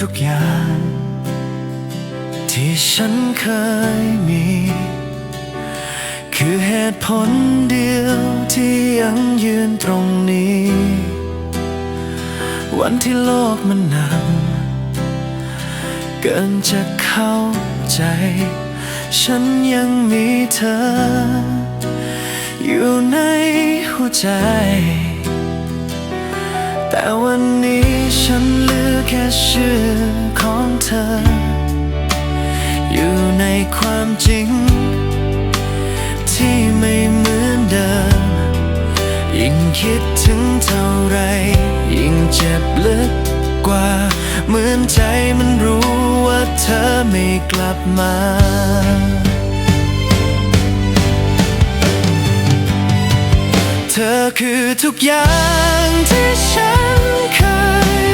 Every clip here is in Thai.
ทุกอย่าง ที่ฉันเคยมี คือเหตุผลเดียวที่ยังยืนตรงนี้ วันที่โลกมันหนักเกินจะเข้าใจ ฉันยังมีเธอ อยู่ในหัวใจ แต่วันนี้ฉัน ชื่อของเธอ อยู่ในความจริง ที่ไม่เหมือนเดิม ยิ่งคิดถึงเท่าไร ยิ่งเจ็บลึกกว่า เหมือนใจมันรู้ว่าเธอไม่กลับมาเธอคือทุกอย่างที่ฉันเคย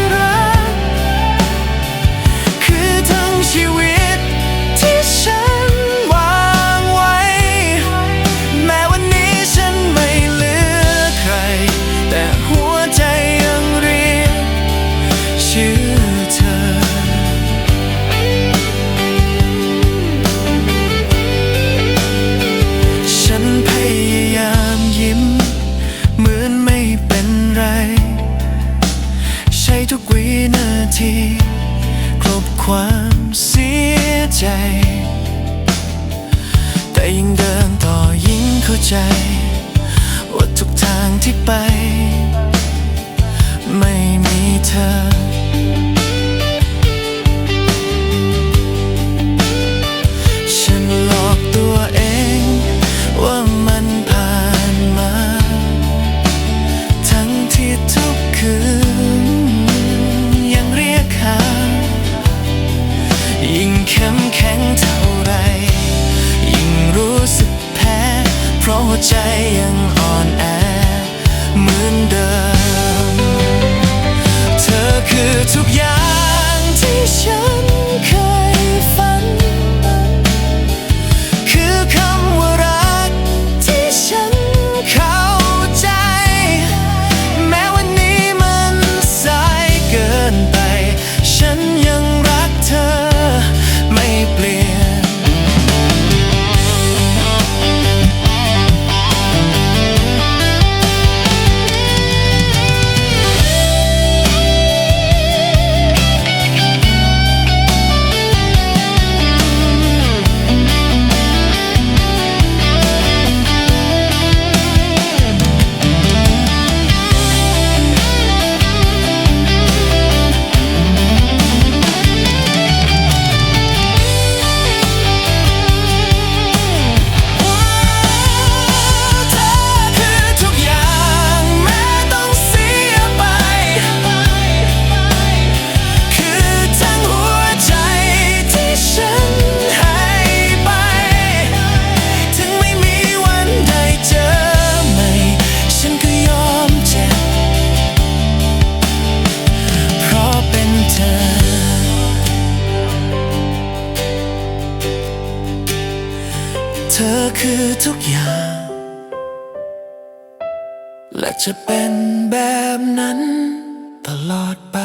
ทุกวินาทีครบความเสียใจ แต่ยิ่งเดินต่อยิ่งเข้าใจ ว่าทุกทางที่ไป ใจยังอ่อนแอเหมือนเดิม อคือทุกอย่าง และจะเป็นแบบนั้นตลอดไป